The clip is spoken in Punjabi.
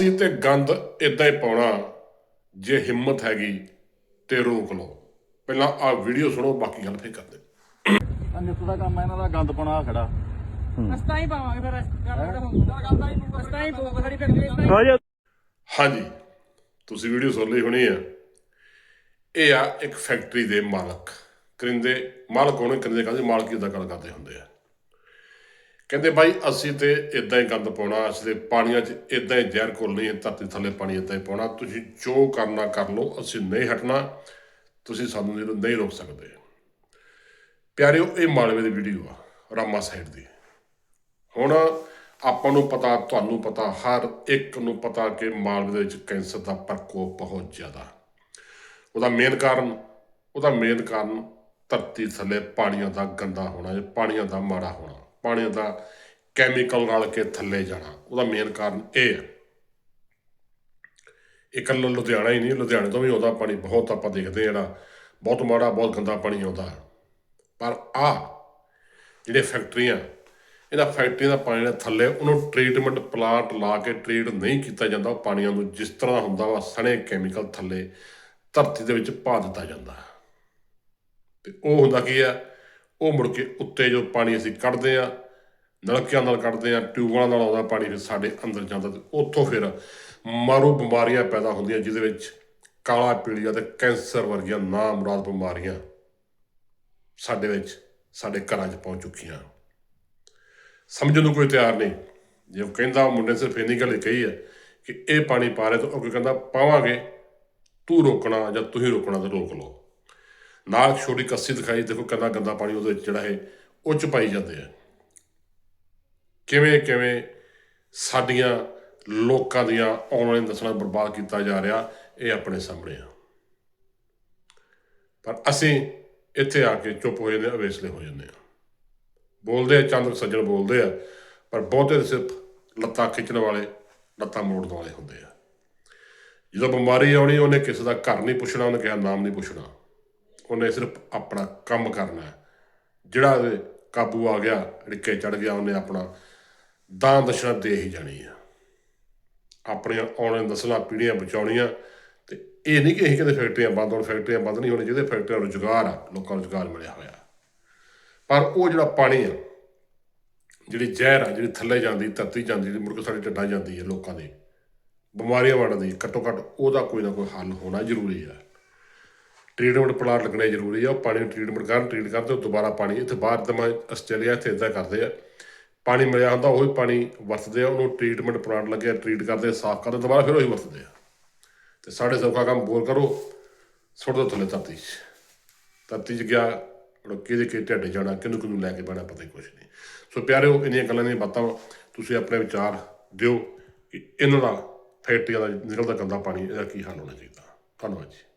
ਸੀ ਤੇ ਗੰਦ ਇਦਾਂ ਹੀ ਪਾਉਣਾ ਜੇ ਹਿੰਮਤ ਹੈਗੀ ਤੇ ਰੋਕ ਲਓ। ਪਹਿਲਾਂ ਆ ਵੀਡੀਓ ਸੁਣੋ ਬਾਕੀ ਗੱਲ ਫੇਰ ਕਰਦੇ ਆ ਨਿੱਤ ਦਾ ਕੰਮ ਆ ਇਹਨਾਂ ਦਾ ਗੰਦ ਪਾਉਣਾ ਆਹ ਖੜਾ। ਅਸਤਾ ਹੀ ਪਾਵਾਂਗੇ ਫਿਰ ਅਸਤਾ ਹੀ ਪਊਗਾ ਸਾਡੀ ਫੈਕਟਰੀ ਅਸਤਾ ਹੀ ਹਾਂਜੀ ਤੁਸੀਂ ਵੀਡੀਓ ਸੁਣ ਲਈ ਹੋਣੀ ਆ। ਇਹ ਆ ਇੱਕ ਫੈਕਟਰੀ ਦੇ ਮਾਲਕ। ਕਰਿੰਦੇ ਮਾਲਕ ਹੋਣੇ ਕਰਿੰਦੇ ਕਹਿੰਦੇ ਮਾਲਕੀ ਦਾ ਗੱਲ ਕਰਦੇ ਹੁੰਦੇ ਆ। ਕਹਿੰਦੇ ਬਾਈ, ਅਸੀਂ ਤੇ ਇਦਾਂ ਹੀ ਗੰਦ ਪਾਉਣਾ, ਅਸੀਂ ਤੇ ਪਾਣੀਆਂ 'ਚ ਇਦਾਂ ਹੀ ਜ਼ਹਿਰ ਘੋਲਣੀ ਹੈ, ਧਰਤੀ ਥੱਲੇ ਪਾਣੀ ਇਦਾਂ ਹੀ ਪਾਉਣਾ। ਤੁਸੀਂ ਜੋ ਕਰਨਾ ਕਰ ਲਓ, ਅਸੀਂ ਨਹੀਂ ਹਟਣਾ, ਤੁਸੀਂ ਸਾਨੂੰ ਨਹੀਂ ਨਹੀਂ ਰੋਕ ਸਕਦੇ। ਪਿਆਰਿਓ, ਇਹ ਮਾਲਵੇ ਦੀ ਵੀਡੀਓ ਆ, ਰਾਮਾ ਸਾਈਡ ਦੀ। ਹੁਣ ਆਪਾਂ ਨੂੰ ਪਤਾ, ਤੁਹਾਨੂੰ ਪਤਾ, ਹਰ ਇੱਕ ਨੂੰ ਪਤਾ ਕਿ ਮਾਲਵੇ ਦੇ ਵਿੱਚ ਕੈਂਸਰ ਦਾ ਪ੍ਰਕੋਪ ਬਹੁਤ ਜ਼ਿਆਦਾ। ਉਹਦਾ ਮੇਨ ਕਾਰਨ, ਉਹਦਾ ਮੇਨ ਕਾਰਨ ਧਰਤੀ ਥੱਲੇ ਪਾਣੀਆਂ ਦਾ ਗੰਦਾ ਹੋਣਾ ਜਾਂ ਪਾਣੀਆਂ ਦਾ ਮਾੜਾ ਹੋਣਾ। ਪਾਣੀਆਂ ਦਾ ਕੈਮੀਕਲ ਰਲ ਕੇ ਥੱਲੇ ਜਾਣਾ, ਉਹਦਾ ਮੇਨ ਕਾਰਨ ਇਹ ਹੈ। ਇਕੱਲਾ ਲੁਧਿਆਣਾ ਹੀ ਨਹੀਂ, ਲੁਧਿਆਣੇ ਤੋਂ ਵੀ ਆਉਂਦਾ ਪਾਣੀ ਬਹੁਤ ਆਪਾਂ ਦੇਖਦੇ ਹਾਂ ਜਿਹੜਾ ਬਹੁਤ ਮਾੜਾ, ਬਹੁਤ ਗੰਦਾ ਪਾਣੀ ਆਉਂਦਾ ਹੈ। ਪਰ ਆ ਜਿਹੜੇ ਫੈਕਟਰੀਆਂ ਇਹਨਾਂ ਫੈਕਟਰੀਆਂ ਦਾ ਪਾਣੀ ਦਾ ਥੱਲੇ, ਉਹਨੂੰ ਟ੍ਰੀਟਮੈਂਟ ਪਲਾਂਟ ਲਾ ਕੇ ਟ੍ਰੀਟ ਨਹੀਂ ਕੀਤਾ ਜਾਂਦਾ, ਉਹ ਪਾਣੀਆਂ ਨੂੰ ਜਿਸ ਤਰ੍ਹਾਂ ਹੁੰਦਾ ਵਾ, ਸਣੇ ਕੈਮੀਕਲ ਥੱਲੇ ਧਰਤੀ ਦੇ ਵਿੱਚ ਪਾ ਦਿੱਤਾ ਜਾਂਦਾ ਤੇ ਉਹ ਹੁੰਦਾ ਕੀ ਆ ਉਹ ਮੁੜ ਕੇ ਉੱਤੇ ਜੋ ਪਾਣੀ ਅਸੀਂ ਕੱਢਦੇ ਆ ਨਲਕਿਆਂ ਨਾਲ ਕੱਢਦੇ ਆ ਟਿਊਬਾਂ ਨਾਲ ਆਉਂਦਾ ਪਾਣੀ ਫਿਰ ਸਾਡੇ ਅੰਦਰ ਜਾਂਦਾ ਤੇ ਉੱਥੋਂ ਫਿਰ ਮਾਰੂ ਬਿਮਾਰੀਆਂ ਪੈਦਾ ਹੁੰਦੀਆਂ ਜਿਹਦੇ ਵਿੱਚ ਕਾਲਾ ਪੀਲੀਆ ਤੇ ਕੈਂਸਰ ਵਰਗੀਆਂ ਨਾਮੁਰਾਦ ਬਿਮਾਰੀਆਂ ਸਾਡੇ ਵਿੱਚ, ਸਾਡੇ ਘਰਾਂ 'ਚ ਪਹੁੰਚ ਚੁੱਕੀਆਂ। ਸਮਝਣ ਨੂੰ ਕੋਈ ਤਿਆਰ ਨਹੀਂ। ਜੇ ਉਹ ਕਹਿੰਦਾ, ਉਹ ਮੁੰਡੇ ਸਿਰਫ ਇੰਨੀ ਗੱਲ ਹੀ ਕਹੀ ਹੈ ਕਿ ਇਹ ਪਾਣੀ ਪਾ ਰਿਹਾ ਤਾਂ ਉਹ ਕਹਿੰਦਾ, ਪਾਵਾਂਗੇ, ਤੂੰ ਰੋਕਣਾ ਜਾਂ ਤੁਸੀਂ ਰੋਕਣਾ ਤਾਂ ਰੋਕ ਲਓ। ਨਾਲ ਛੋਟੀ ਕੱਸੀ ਦਿਖਾਈ, ਦੇਖੋ ਕਿੰਨਾ ਗੰਦਾ ਪਾਣੀ ਉਹਦੇ ਵਿੱਚ ਜਿਹੜਾ ਹੈ ਉਹ ਚ ਪਾਈ ਜਾਂਦੇ ਆ। ਕਿਵੇਂ ਕਿਵੇਂ ਸਾਡੀਆਂ ਲੋਕਾਂ ਦੀਆਂ ਆਉਣ ਵਾਲੀਆਂ ਨਸਲਾਂ ਬਰਬਾਦ ਕੀਤਾ ਜਾ ਰਿਹਾ, ਇਹ ਆਪਣੇ ਸਾਹਮਣੇ ਆ। ਪਰ ਅਸੀਂ ਇੱਥੇ ਆ ਕੇ ਚੁੱਪ ਹੋ ਜਾਂਦੇ ਆ ਅਵੇਸਲੇ ਹੋ ਜਾਂਦੇ ਆ। ਬੋਲਦੇ ਆ, ਚੰਦ ਸੱਜਣ ਬੋਲਦੇ ਆ, ਪਰ ਬਹੁਤੇ ਸਿਰਫ ਲੱਤਾਂ ਖਿੱਚਣ ਵਾਲੇ, ਲੱਤਾਂ ਮੋੜਨ ਵਾਲੇ ਹੁੰਦੇ ਆ। ਜਦੋਂ ਬਿਮਾਰੀ ਆਉਣੀ, ਉਹਨੇ ਕਿਸੇ ਦਾ ਘਰ ਨਹੀਂ ਪੁੱਛਣਾ, ਉਹਨੇ ਕਿਹਾ ਨਾਮ ਨਹੀਂ ਪੁੱਛਣਾ। ਉਹਨੇ ਸਿਰਫ ਆਪਣਾ ਕੰਮ ਕਰਨਾ ਹੈ। ਜਿਹੜਾ ਕਾਬੂ ਆ ਗਿਆ, ਰਿੱਕੇ ਚੜ ਗਿਆ, ਉਹਨੇ ਆਪਣਾ ਦਾਨ ਦਸ਼ਨਾ ਦੇ ਹੀ ਜਾਣੀ ਆ। ਆਪਣੀਆਂ ਆਉਣ ਵਾਲੀਆਂ ਨਸਲਾਂ, ਪੀੜ੍ਹੀਆਂ ਬਚਾਉਣੀਆਂ ਤੇ ਇਹ ਨਹੀਂ ਕਿ ਅਸੀਂ ਕਿਤੇ ਫੈਕਟਰੀਆਂ ਬੰਦ ਹੋਣ, ਫੈਕਟਰੀਆਂ ਬੰਦ ਨਹੀਂ ਹੋਣੀ ਜਿਹਦੇ ਫੈਕਟਰੀਆਂ ਰੁਜ਼ਗਾਰ ਆ, ਲੋਕਾਂ ਨੂੰ ਰੁਜ਼ਗਾਰ ਮਿਲਿਆ ਹੋਇਆ। ਪਰ ਉਹ ਜਿਹੜਾ ਪਾਣੀ ਆ, ਜਿਹੜੀ ਜ਼ਹਿਰ ਆ, ਜਿਹੜੀ ਥੱਲੇ ਜਾਂਦੀ, ਧਰਤੀ ਜਾਂਦੀ, ਜਿਹੜੀ ਮੁੜ ਕੇ ਸਾਡੇ ਢੱਡਾਂ ਜਾਂਦੀ ਹੈ ਲੋਕਾਂ ਦੇ, ਬਿਮਾਰੀਆਂ ਵੜਦੀ ਘੱਟੋ ਘੱਟ ਉਹਦਾ ਕੋਈ ਨਾ ਕੋਈ ਹੱਲ ਹੋਣਾ ਜ਼ਰੂਰੀ ਆ। ਟ੍ਰੀਟਮੈਂਟ ਪਲਾਂਟ ਲੱਗਣੇ ਜ਼ਰੂਰੀ ਆ, ਉਹ ਪਾਣੀ ਨੂੰ ਟ੍ਰੀਟਮੈਂਟ ਕਰਨ ਟ੍ਰੀਟ ਕਰਨ ਉਹ ਦੁਬਾਰਾ ਪਾਣੀ, ਇੱਥੇ ਬਾਹਰ ਤਾਂ ਆਸਟ੍ਰੇਲੀਆ ਇੱਥੇ ਇਦਾਂ ਕਰਦੇ ਆ। ਪਾਣੀ ਮਿਲਿਆ ਹੁੰਦਾ, ਉਹੀ ਪਾਣੀ ਵਰਤਦੇ ਆ, ਉਹਨੂੰ ਟ੍ਰੀਟਮੈਂਟ ਪਲਾਂਟ ਲੱਗਿਆ ਟ੍ਰੀਟ ਕਰਦੇ ਸਾਫ਼ ਕਰਦੇ ਦੁਬਾਰਾ ਫਿਰ ਉਹੀ ਵਰਤਦੇ ਆ। ਤੇ ਸਾਡੇ ਸੌਖਾ ਕੰਮ ਬੋਲ ਕਰੋ, ਸੁੱਟ ਦੋ ਥੱਲੇ ਧਰਤੀ 'ਚ। ਧਰਤੀ 'ਚ ਗਿਆ, ਹੁਣ ਕਿਹਦੇ ਕਿ ਢੱਡ ਜਾਣਾ, ਕਿਹਨੂੰ ਕਿਹਨੂੰ ਲੈ ਕੇ ਬਹਿਣਾ, ਪਤਾ ਹੀ ਕੁਛ ਨਹੀਂ। ਸੋ ਪਿਆਰਿਓ, ਇੰਨੀਆਂ ਗੱਲਾਂ ਦੀਆਂ ਬਾਤਾਂ ਤੁਸੀਂ ਆਪਣੇ ਵਿਚਾਰ ਦਿਓ ਕਿ ਇਹਨਾਂ ਦਾ ਫੈਕਟਰੀਆਂ ਦਾ ਨਿਕਲਦਾ ਗੰਦਾ ਪਾਣੀ, ਇਹਦਾ ਕੀ ਹੱਲ ਹੋਣਾ ਚਾਹੀਦਾ। ਧੰਨਵਾਦ ਜੀ।